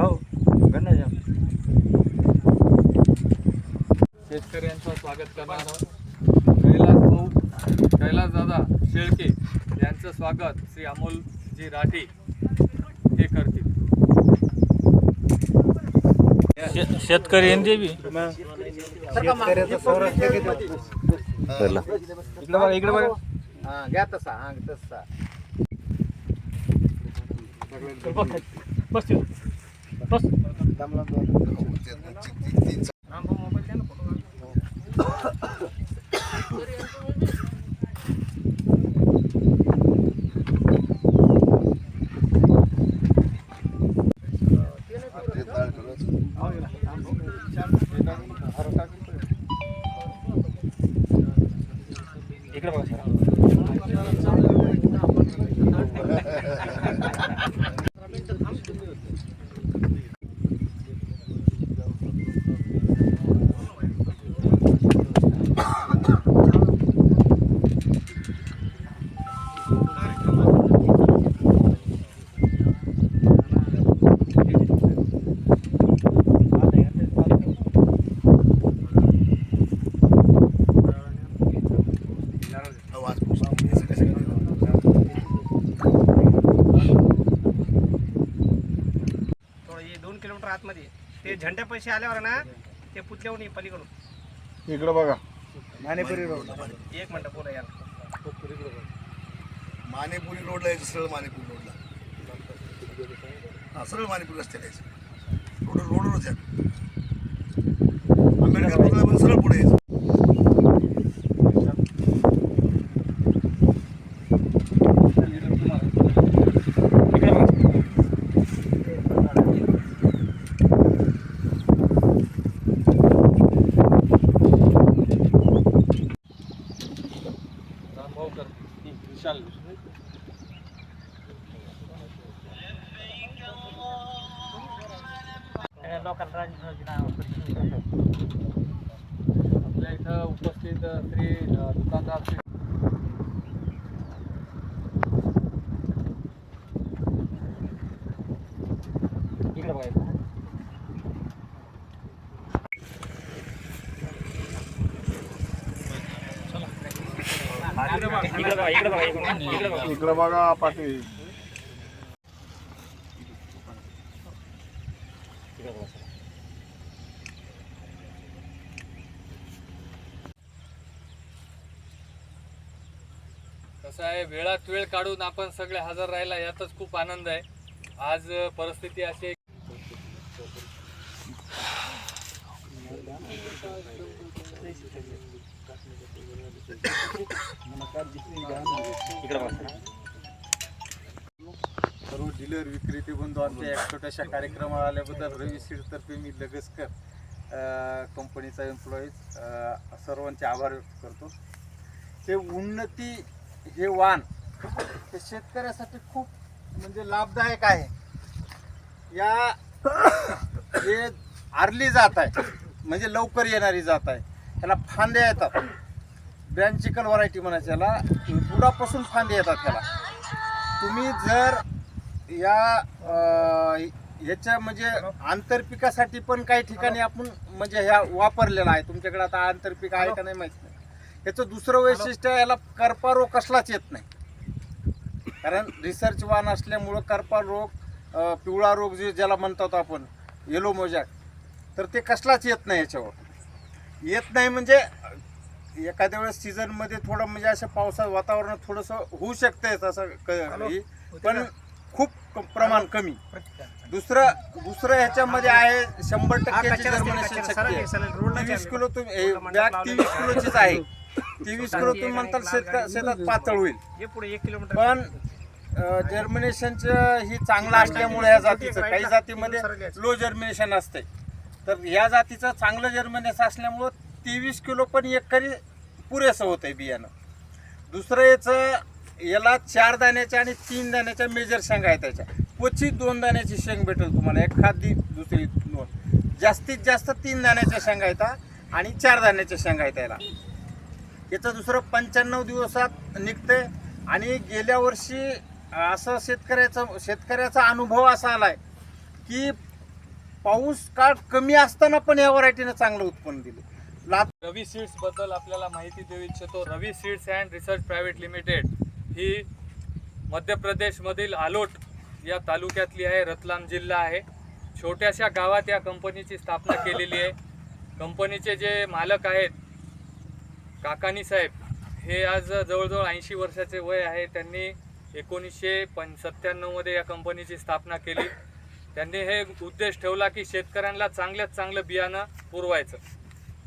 हो गणना शेतकऱ्यांचं स्वागत करणार आहोत. कैलास भाऊ कैलास दादा शेळके यांचं स्वागत श्री अमोलजी राठी हे करतील. शेतकरी यांचे बी. शेतकऱ्याचं संरक्षण इकडे बघा इकडे बघा. हा घ्या तसा हा तसा. बस. बस आतमध्ये ते झंड्या पैसे आल्यावर ना ते पुतल्याहून ये पलीकडून. इकडं बघा. मानेपुरी रोड. एक मिनटं बोला यार मानेपुरी रोडला यायचं सरळ मानेपुरी रोडला. हा सरळ मानेपुरी रस्त्याला यायचं. रोड रोडवरच आहे आंबेडकर रोडला पण सरळ पुढे यायचं. रामभाऊ करतील विशाल आपल्या इथं उपस्थित श्री अ, दुकानदार श्री इकडे बघा इकडे बघा पाटील कसं आहे वेळात वेळ काढून आपण सगळे हजर राहिला यातच खूप आनंद आहे. आज परिस्थिती अशी आहे सर्व डीलर विक्रेते बंधू आमच्या एक छोट्याशा कार्यक्रमाला आल्याबद्दल रवी सीडतर्फे मी लगसकर कंपनीचा एम्प्लॉईज सर्वांचे आभार व्यक्त करतो. ते उन्नती हे वाण हे शेतकऱ्यासाठी खूप म्हणजे लाभदायक आहे. या हे आरली जात आहे म्हणजे लवकर येणारी जात आहे. त्याला फांद्या येतात. ब्रँड चिकन व्हरायटी म्हणायची याला. बुडापासून फांदे येतात त्याला. तुम्ही जर या ह्याच्या म्हणजे आंतरपिकासाठी पण काही ठिकाणी आपण म्हणजे ह्या वापरलेला आहे. तुमच्याकडे आता आंतरपीक आहे का नाही माहीत नाही. याचं दुसरं वैशिष्ट्य याला करपा रोग कसलाच येत नाही. कारण रिसर्च वान असल्यामुळं करपा रोग पिवळा रोग जे ज्याला म्हणतात आपण येलो मोजॅक तर ते कसलाच येत नाही याच्यावर. येत नाही म्हणजे एखाद्या वेळेस सीझनमध्ये थोडं म्हणजे असं पावसाचं वातावरण थोडंसं होऊ शकतंय तसं क-. पण खूप प्रमाण कमी. दुसरं दुसरं ह्याच्यामध्ये आहे शंभर शक्ती आहे. तेवीस किलो तुम्ही बॅग तेवीस किलोचीच आहे. तेवीस किलो तुम्ही म्हणताल शेत शेतात पातळ होईल. पुढे एक किलोमीटर पण जर्मिनेशनचं ही चांगलं असल्यामुळे या जातीचं काही जातीमध्ये लो जर्मिनेशन असते तर या जातीचं चांगलं जर्मनेस असल्यामुळं तेवीस किलो पण एकरी पुरेसं होतं आहे बियाणं. दुसरं याचं याला चार दाण्याच्या आणि तीन दाण्याच्या मेजर शेंगा आहेत त्याच्या. क्वचित दोन दाण्याची शेंग भेटेल तुम्हाला एखादी दुसरी दोन. जास्तीत जास्त तीन दाण्याच्या शेंगा येतात आणि चार दाण्याच्या शेंगा आहेत याला. याचं दुसरं पंच्याण्णव दिवसात निघते आणि गेल्या वर्षी असं शेतकऱ्याचं शेतकऱ्याचा अनुभव असा आला आहे की पाऊस काळ कमी असताना पण या व्हरायटीनं चांगलं उत्पन्न दिलं. लात रवी सीड्सबद्दल आपल्याला माहिती देऊ इच्छितो. Ravi seeds and research private limited ही मध्य प्रदेशमधील आलोट या तालुक्यातली आहे रतलाम जिल्हा आहे. छोट्याशा गावात या कंपनीची स्थापना केलेली आहे. कंपनीचे जे मालक आहेत काकानी साहेब हे आज जवळजवळ ऐंशी वर्षाचे वय आहे. त्यांनी एकोणीसशे पण सत्त्याण्णवमध्ये या कंपनीची स्थापना केली. त्यांनी हे उद्देश ठेवला की शेतकऱ्यांना चांगल्यात चांगलं बियाणं पुरवायचं.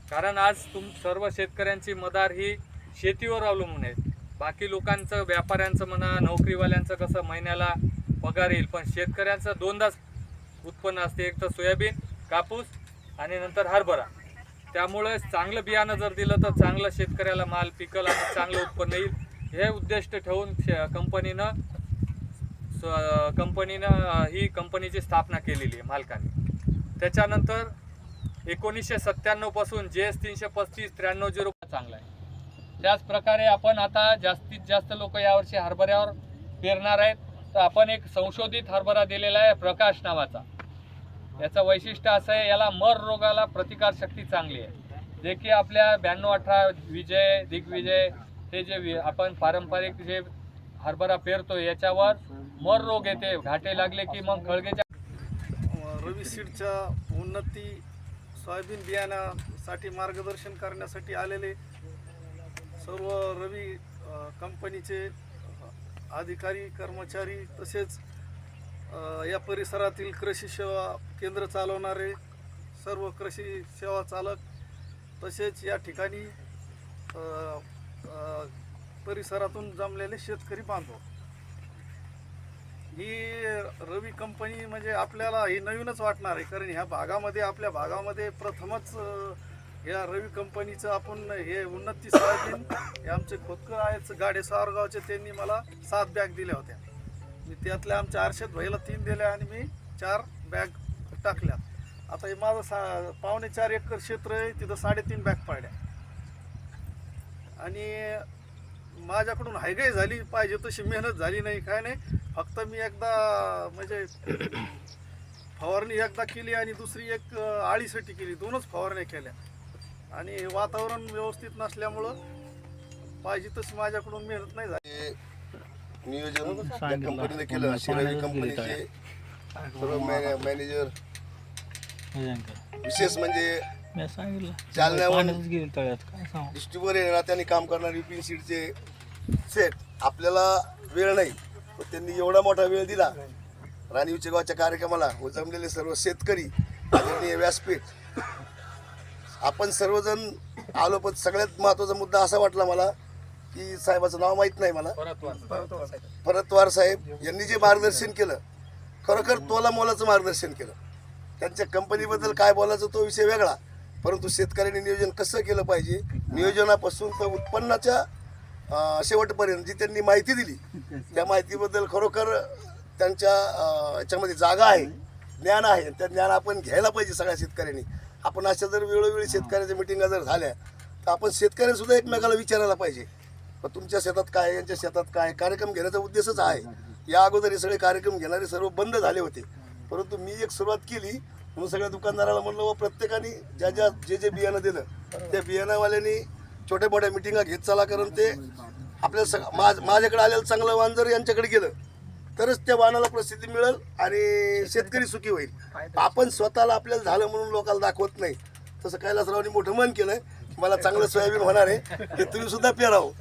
कारण आज तुम सर्व शेतकऱ्यांची मदार ही शेतीवर अवलंबून आहे. बाकी लोकांचं व्यापाऱ्यांचं म्हणा नोकरीवाल्यांचं कसं महिन्याला पगार येईल पण शेतकऱ्यांचं दोनदाच उत्पन्न असते. एक तर सोयाबीन कापूस आणि नंतर हरभरा. त्यामुळे चांगलं बियाणं जर दिलं तर चांगलं शेतकऱ्याला माल पिकल आणि चांगलं उत्पन्न येईल. हे उद्दिष्ट ठेवून शे- कंपनीनं कंपनीनं ही कंपनीची स्थापना केलेली आहे मालकाने. त्याच्यानंतर एकोणीसशे सत्त्याण्णवपासून जे एस तीनशे पस्तीस त्र्याण्णव झिरो चांगला आहे. त्याचप्रकारे आपण आता जास्तीत जास्त लोक यावर्षी हरभऱ्यावर पेरणार आहेत. तर आपण एक संशोधित हरभरा दिलेला आहे प्रकाश नावाचा. याचं वैशिष्ट्य असं आहे याला मर रोगाला प्रतिकार शक्ती चांगली आहे. जे की आपल्या ब्याण्णव अठरा विजय दिग्विजय हे जे वि- आपण पारंपरिक जे हरभरा पेरतो याच्यावर मर रोग येते घाटे लागले की मग खळगेच्या रवी सीडच्या उन्नती सोयाबीन बियाण्यासाठी मार्गदर्शन करण्यासाठी आलेले सर्व रवी कंपनीचे अधिकारी कर्मचारी तसेच या परिसरातील कृषी सेवा केंद्र चालवणारे सर्व कृषी सेवा चालक तसेच या ठिकाणी परिसरातून जमलेले शेतकरी बांधव. ही रवी कंपनी म्हणजे आपल्याला ही नवीनच वाटणार आहे. कारण ह्या भागामध्ये आपल्या भागामध्ये प्रथमच या रवी कंपनीचं आपण हे उन्नती सोयाबीन हे आमचे खोतकर आहेत गाडे सावरगावचे त्यांनी मला सात बॅग दिल्या होत्या. मी त्यातल्या आमच्या आरशेत भाईला तीन दिल्या आणि मी चार बॅग टाकल्या. आता हे माझं सा पावणे चार एकर क्षेत्र आहे तिथं साडेतीन बॅग पाडल्या. आणि माझ्याकडून हायगाई झाली पाहिजे तशी मेहनत झाली नाही काय नाही. फक्त मी एकदा म्हणजे फवारणी एकदा केली आणि दुसरी एक आळीसाठी केली. दोनच फवारण्या केल्या. आणि वातावरण व्यवस्थित नसल्यामुळं पाहिजे तशी माझ्याकडून मेहनत नाही झाली. नियोजन कंपनीने केलं शिरावी कंपनीचे सर्व मॅनेजर विशेष म्हणजे जालन्यावर डिस्ट्रीब्युटर त्यांनी काम करणारे पिन सीटचे सेट आपल्याला वेळ नाही. पण त्यांनी एवढा मोठा वेळ दिला. राणी उचेगावच्या कार्यक्रमाला उजमलेले जमलेले सर्व शेतकरी आदरणीय व्यासपीठ. आपण सर्वजण आलो पण सगळ्यात महत्त्वाचा मुद्दा असा वाटला मला की साहेबाचं नाव माहीत नाही मला. परतवार साहेब यांनी जे मार्गदर्शन केलं खरोखर तोला मोलाचं मार्गदर्शन केलं. त्यांच्या कंपनीबद्दल काय बोलायचं तो विषय वेगळा. परंतु शेतकऱ्यांनी नियोजन कसं केलं पाहिजे? नियोजनापासून तर उत्पन्नाच्या शेवटपर्यंत जी त्यांनी माहिती दिली त्या माहितीबद्दल खरोखर त्यांच्या याच्यामध्ये जागा आहे ज्ञान आहे. त्या ज्ञान आपण घ्यायला पाहिजे सगळ्या शेतकऱ्यांनी. आपण अशा जर वेळोवेळी शेतकऱ्याच्या मिटिंगा जर झाल्या तर आपण शेतकऱ्यांनी सुद्धा एकमेकाला विचारायला पाहिजे. पण तुमच्या शेतात काय यांच्या शेतात काय कार्यक्रम घेण्याचा उद्देशच आहे. या अगोदर हे सगळे कार्यक्रम घेणारे सर्व बंद झाले होते. परंतु मी एक सुरुवात केली म्हणून सगळ्या दुकानदाराला म्हणलं व प्रत्येकाने ज्या ज्या जे जे बियाणं दिलं त्या बियाणावाल्यांनी छोट्या मोठ्या मिटिंगा घेत चला कारण ते आपल्या सग माझ माझ्याकडे आलेलं चांगलं वाण जर यांच्याकडे गेलं तरच त्या वाणाला प्रसिद्धी मिळेल आणि शेतकरी सुखी होईल. आपण स्वतःला आपल्याला झालं म्हणून लोकांना दाखवत नाही. तसं कैलासरावांनी मोठं मन केलं मला चांगलं सोयाबीन होणार आहे ते तुम्ही सुद्धा पेरावं.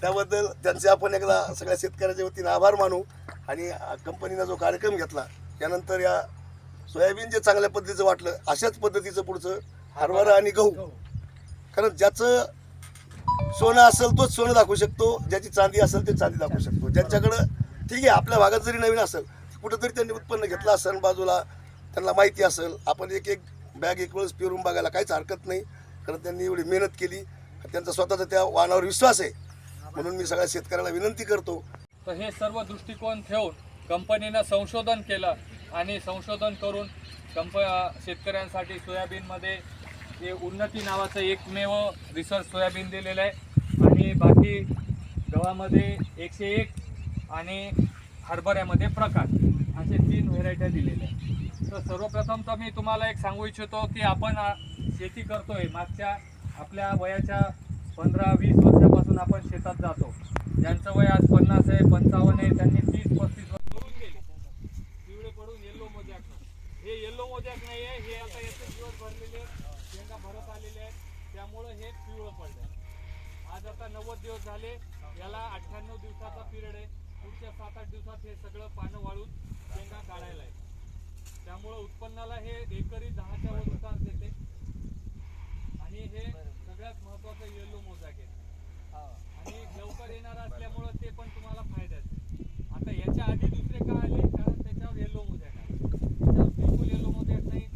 त्याबद्दल त्यांचे आपण एकदा सगळ्या शेतकऱ्याच्या वतीने आभार मानू आणि कंपनीनं जो कार्यक्रम घेतला त्यानंतर या सोयाबीन जे चांगल्या पद्धतीचं वाटलं अशाच पद्धतीचं पुढचं हरभरा आणि गहू. कारण ज्याचं सोनं असेल तोच सोनं दाखवू शकतो ज्याची चांदी असेल ते चांदी दाखवू शकतो. ज्यांच्याकडं ठीक आहे आपल्या भागात जरी नवीन असेल कुठंतरी त्यांनी उत्पन्न घेतलं असेल बाजूला त्यांना माहिती असेल आपण एक एक बॅग एक वेळेस पेरून बघायला काहीच हरकत नाही. कारण त्यांनी एवढी मेहनत केली त्यांचा स्वतःचा त्या वाहनावर विश्वास आहे. म्हणून मी सगळ्या शेतकऱ्याला विनंती करतो. तर हे सर्व दृष्टिकोन ठेवून कंपनीनं संशोधन केलं आणि संशोधन करून कंप शेतकऱ्यांसाठी सोयाबीनमध्ये हे उन्नती नावाचं एकमेव रिसर्च सोयाबीन दिलेलं आहे. आणि बाकी गव्हामध्ये एकशे एक आणि हरभऱ्यामध्ये प्रकार असे तीन व्हेरायट्या दिलेल्या आहेत. तर सर्वप्रथम तर मी तुम्हाला एक सांगू इच्छितो की आपण शेती करतोय. मागच्या आपल्या वयाच्या पंधरा वीस वर्षापासून आपण शेतात जातो. ज्यांचं वय आज पन्नास आहे पंचावन्न आहे त्यांनी तीस पस्तीस वर्ष करून गेले. पिवळे पडून येल्लो मोजॅक हे येल्लो मोजॅक नाही आहे हे आता याचे दिवस भरलेले आहेत शेंगा भरत आलेले आहेत. त्यामुळं हे पिवळं पडलं आज आता नव्वद दिवस झाले. याला अठ्ठ्याण्णव दिवसाचा पिरियड आहे. पुढच्या सात आठ दिवसात हे सगळं पानं वाळून शेंगा काढायला आहे त्यामुळं उत्पन्नाला हे एकरी दहाच्या वर उतार देते. आणि हे सगळ्यात महत्वाचं येल्लो मोजाक आहे आणि लवकर येणार असल्यामुळं ते पण तुम्हाला फायद्याचं आहे. आता याच्या आधी दुसरे का आले कारण त्याच्यावर येल्लो मोजॅक आहे त्याच्यावर बिलकुल येल्लो मोजॅक नाही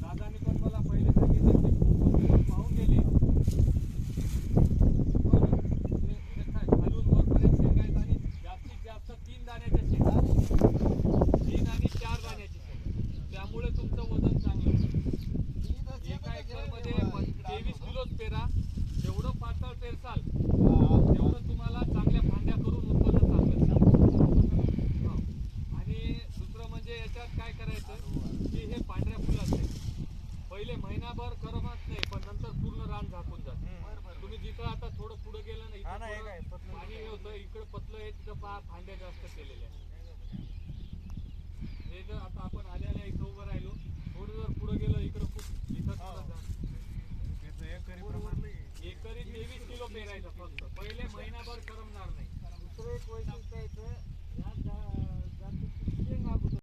दादानी पण मला पहिले सांगितलं की तुम्ही पाहून गेले बरं. हे- हे काय, खालून वरपर्यंत शेंगा आहेत आणि जास्तीत जास्त तीन दाण्याच्या शेंगा तीन आणि चार दाण्याची शेंगा त्यामुळे तुमचं वजन चांगलं होईल एका एकरमध्ये तेवीस किलोच पेरा जेवढं पातळ पेरसाल तेवढं तुम्हाला चांगल्या भांड्या करून उत्पन्न चांगलं हो. आणि दुसरं म्हणजे याच्यात काय करायचं की हे पांढऱ्या फुलाचे पहिले महिनाभर करमत नाही पण नंतर पूर्ण रान झाकून जात. तुम्ही जिथं आता थोडं पुढे गेलं ना इथं थोडं पाणी हे होतं इकडे पतलं आहे तिथं पहा फांद्या जास्त केलेल्या. हे जर आता आपण आल्याला इथं उभं राहिलो थोडं जर पुढे गेलं इकडं खूप इथं थोडं जा- एकरी तेवीस किलो पेरायचं फक्त. पहिले महिनाभर करमणार नाही. दुसरं एक वैशिष्ट्य